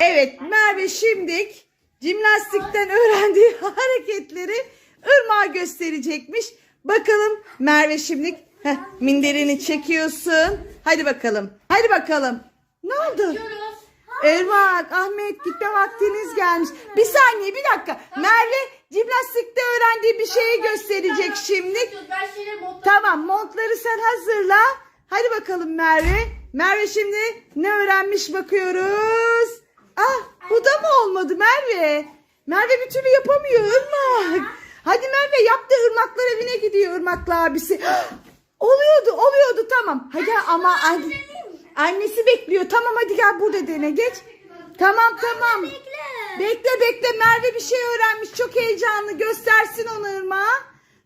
Evet Merve şimdik jimnastikten öğrendiği hareketleri Irmak'a gösterecekmiş. Bakalım Merve şimdik heh, minderini çekiyorsun. Hadi bakalım. Hadi bakalım. Ne oldu? Irmak, Ahmet gitme vaktiniz gelmiş. Bir saniye bir dakika. Merve jimnastikte öğrendiği bir şeyi gösterecek şimdi. Tamam montları sen hazırla. Hadi bakalım Merve. Merve şimdi ne öğrenmiş bakıyoruz. Ah bu da mı olmadı Merve? Merve bir türlü yapamıyor Irmak. Hadi Merve yaptı Irmaklar evine gidiyor Irmak'la abisi. oluyordu oluyordu tamam. Hadi ama anne, annesi bekliyor. Tamam hadi gel burada dene geç. Tamam tamam. Bekle bekle Merve bir şey öğrenmiş. Çok heyecanlı. Göstersin onu Irmak'a.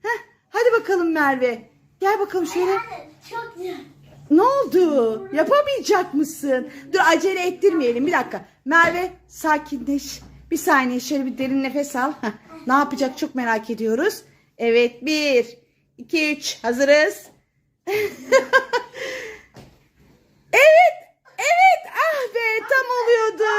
Heh, hadi bakalım Merve. Gel bakalım şöyle. Çok güzel. Ne oldu? Yapamayacak mısın? Dur acele ettirmeyelim bir dakika. Merve sakinleş. Bir saniye şöyle bir derin nefes al. Ne yapacak çok merak ediyoruz. Evet bir, iki, üç hazırız. evet ah be tam oluyordu.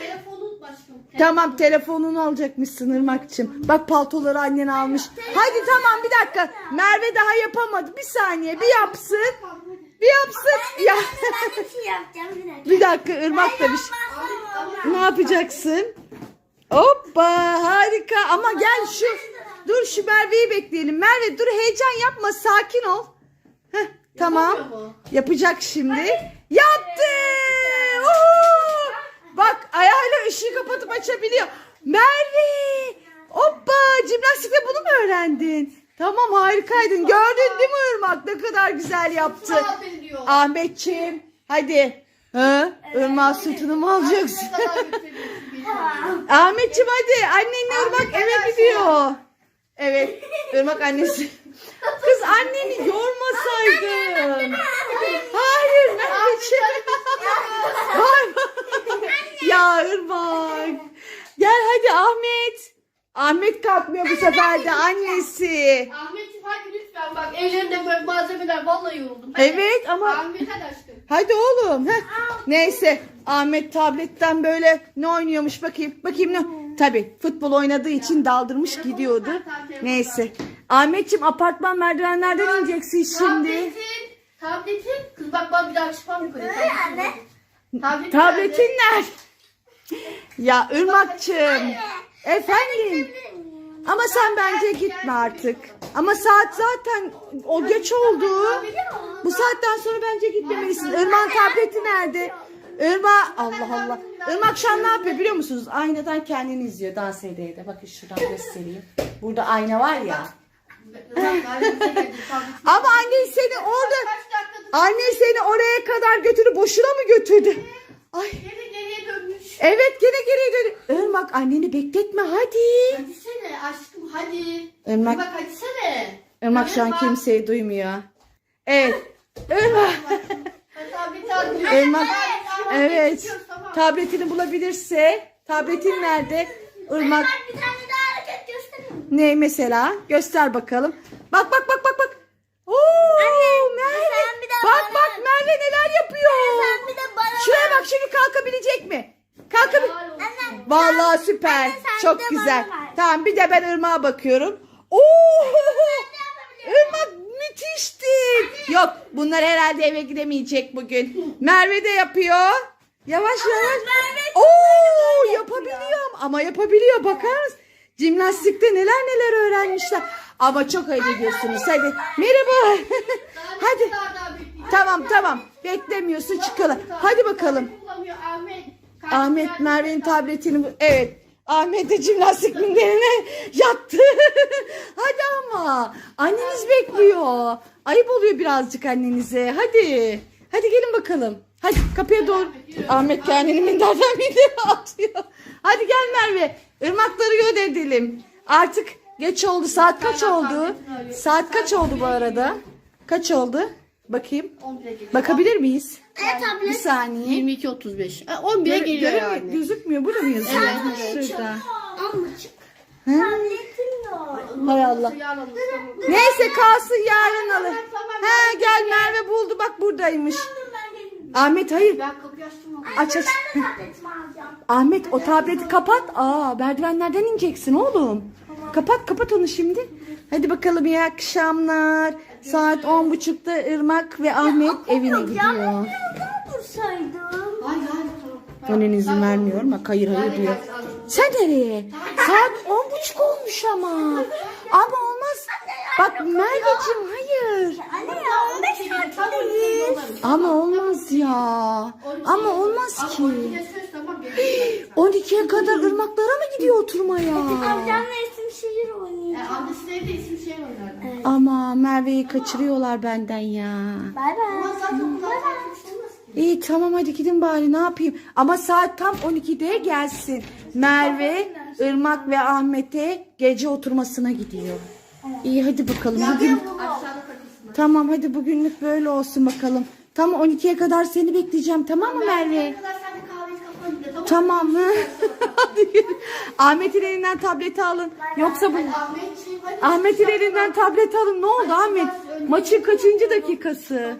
Telefonu başım. Tamam telefonunu alacakmışsın Irmak'cığım. Bak paltoları annen almış. Hadi tamam bir dakika. Merve daha yapamadı. Bir saniye bir yapsın. Bir yapsın. Ya. Ben bir şey yapacağım bir dakika. bir dakika Irmak da bir şey. Ne yapacaksın? Hoppa harika ama gel şu. Dur şu Merve'yi bekleyelim. Merve dur heyecan yapma sakin ol. Heh, tamam. Yapacak şimdi. Yaptı. Uhu! Bak ayağıyla ışığı kapatıp açabiliyor. Merve. Hoppa jimnastikte öğrendin? Tamam harikaydın. Gördün değil mi Irmak? Ne kadar güzel yaptı. Ahmetciğim hadi. Ha? Irmak sütünü mü alacaksın? Ahmetciğim hadi. Annenle Irmak eve gidiyor. Evet. Irmak annesi. Kız anneni yormasaydın. Hayır Merveciğim. Vay vay. ya Irmak. Gel hadi Ahmet. Ahmet kalkmıyor bu sefer de annesi. Ahmetciğim hadi lütfen bak ellerinde böyle malzemeler vallahi yoruldum. Hadi. Evet ama Ahmet hadi aşkım. Hadi oğlum. Heh. Neyse Ahmet tabletten böyle ne oynuyormuş bakayım. Bakayım ne? Tabi futbol oynadığı için daldırmış gidiyordu. Neyse. Ahmetciğim apartman merdivenlerden ineceksin şimdi. Tabletin. Tabletin. Kız bak bak bir daha çıkmam yukarı. Anne. Tabletin. Tabletin nerede? Ya Irmak'cığım. Efendim. Ama sen bence gitme artık. Ama saat zaten o geç oldu. Bu saatten sonra bence gitmemelisin. Irmak'ın tableti nerede? Irmak Allah Allah. Irmak şu an ne yapıyor biliyor musunuz? Aynadan kendini izliyor dans ede ede. Bakın şuradan göstereyim. Burada ayna var ya. Ama annen seni orada annen seni oraya kadar götürdü. Boşuna mı götürdü? Ay evet gene geriye dön. Irmak anneni bekletme hadi. Hadi sene aşkım hadi. Irmak- Bak hadi sene. Irmak şu an kimseyi duymuyor. Evet. Irmak. Irmak. Evet. Tabletini bulabilirse. Tabletin nerede? Irmak. Ben bir tane daha hareket göstereyim. Ne mesela? Göster bakalım. Bak bak bak bak bak. Oo, Merve. bir de Bak bak Merve neler yapıyor. Şuraya bak şimdi kalkabilecek mi? Anne. Vallahi süper. Anne, Çok güzel. Tamam bir de ben Irmak'a bakıyorum. Oo! Irmak müthişti. Yok bunlar herhalde eve gidemeyecek bugün. Merve de yapıyor. Yavaş yavaş. Oo yapabiliyor ama yapabiliyor bakar mısın? Jimnastikte neler neler öğrenmişler. Ama çok ayıp ediyorsunuz. Hadi merhaba. Hadi. Tamam tamam. Beklemiyorsun çıkalım. Hadi bakalım. Ahmet. Merve'nin tabletini evet. Ahmet de jimnastik minderine yattı. Hadi ama. Anneniz bekliyor. Ayıp oluyor birazcık annenize. Hadi. Hadi gelin bakalım. Hadi kapıya doğru. Ahmet kendini minderden mindere atıyor. Hadi gel Merve. Irmakları gönderelim. Artık geç oldu. Saat kaç oldu? Saat kaç oldu bu arada? Kaç oldu? Bakayım. 11'e geliyor. Bakabilir miyiz? Evet Bir saniye. 22.35. 11'e Göre- geliyor göremiyor- yani. Gözükmüyor. Burada mı yazıyor? Şurada. Amcık. Hı? Tabletim yok. Hay Allah. Neyse kalsın yarın alır. He gel Merve buldu bak buradaymış. Ben. Ahmet hayır. Ben kapıyı açtım. Aç aç. Ben de tabletim Ahmet o tableti kapat. Aa merdivenlerden ineceksin oğlum. Kapat kapat onu şimdi. Hadi bakalım iyi akşamlar. Saat on buçukta Irmak ve Ahmet evine Ya gidiyor. dursaydım. Hayır hayır. Annen izin vermiyor ama hayır hayır diyor. Sen nereye? Saat on buçuk olmuş ama. Ama olmaz. Bak Merveciğim hayır. Anne ya 15 Tam saat 12'de değil. yollarım. Ama olmaz ya. Ama olmaz ki. 12'de söz tamam. benim. 12'ye kadar ırmaklara mı gidiyor oturmaya? Amcamla Ama Merve'yi kaçırıyorlar benden ya. Bay bay. İyi tamam hadi gidin bari ne yapayım. Ama saat tam 12'de gelsin. Merve, Irmak ve Ahmet'e gece oturmasına gidiyor. İyi hadi bakalım. Bugün... Tamam hadi bugünlük böyle olsun bakalım. Tam 12'ye kadar seni bekleyeceğim tamam mı Merve? Ne kadar sen de kahveyi kafanı bir de tamam. Mı? Ahmet'in elinden tableti alın. Yoksa bu... Ahmet'in elinden tableti alın. Ne oldu Ahmet? Maçın kaçıncı dakikası?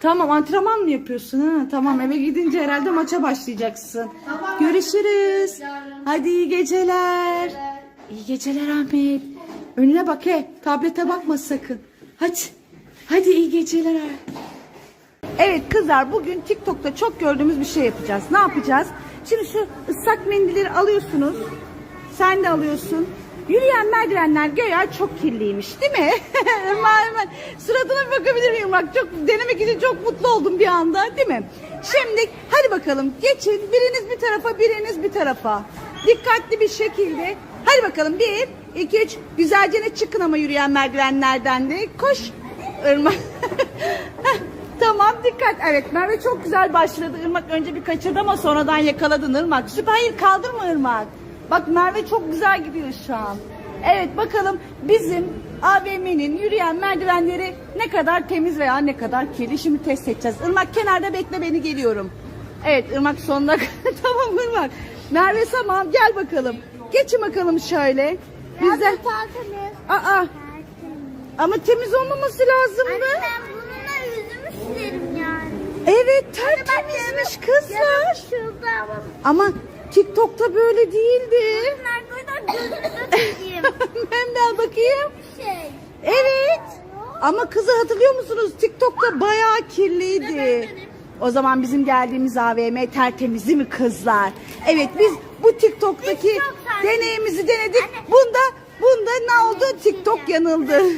Tamam antrenman mı yapıyorsun ha? Tamam eve gidince herhalde maça başlayacaksın. Görüşürüz. Hadi iyi geceler. İyi geceler Ahmet. Önüne bak he. Tablete bakma sakın. Hadi. Hadi iyi geceler. Evet kızlar bugün TikTok'ta çok gördüğümüz bir şey yapacağız. Ne yapacağız? Şimdi şu ıslak mendilleri alıyorsunuz. Sen de alıyorsun. Yürüyen merdivenler göya çok kirliymiş değil mi? hemen suratına bakabilir miyim? Bak çok denemek için çok mutlu oldum bir anda değil mi? Şimdi hadi bakalım geçin biriniz bir tarafa biriniz bir tarafa. Dikkatli bir şekilde. Hadi bakalım bir, iki, üç. Güzelce ne çıkın ama yürüyen merdivenlerden de. Koş. Irmak. Tamam dikkat. Evet Merve çok güzel başladı. Irmak önce bir kaçırdı ama sonradan yakaladın Irmak. Süper. Hayır kaldırma Irmak. Bak Merve çok güzel gidiyor şu an. Evet bakalım bizim AVM'nin yürüyen merdivenleri ne kadar temiz veya ne kadar kirli şimdi test edeceğiz. Irmak kenarda bekle beni geliyorum. Evet Irmak sonuna tamam Irmak. Merve tamam gel bakalım. Geçin bakalım şöyle. Bizden... Aa, ama temiz olmaması lazımdı. Anne ben Evet tertemizmiş kızlar. Şurada ama. Ama TikTok'ta böyle değildi. Ben de bakayım. şey. Evet. Ama kızı hatırlıyor musunuz? TikTok'ta bayağı kirliydi. O zaman bizim geldiğimiz AVM tertemiz değil mi kızlar? Evet biz bu TikTok'taki deneyimizi denedik. Bunda bunda ne oldu? TikTok yanıldı.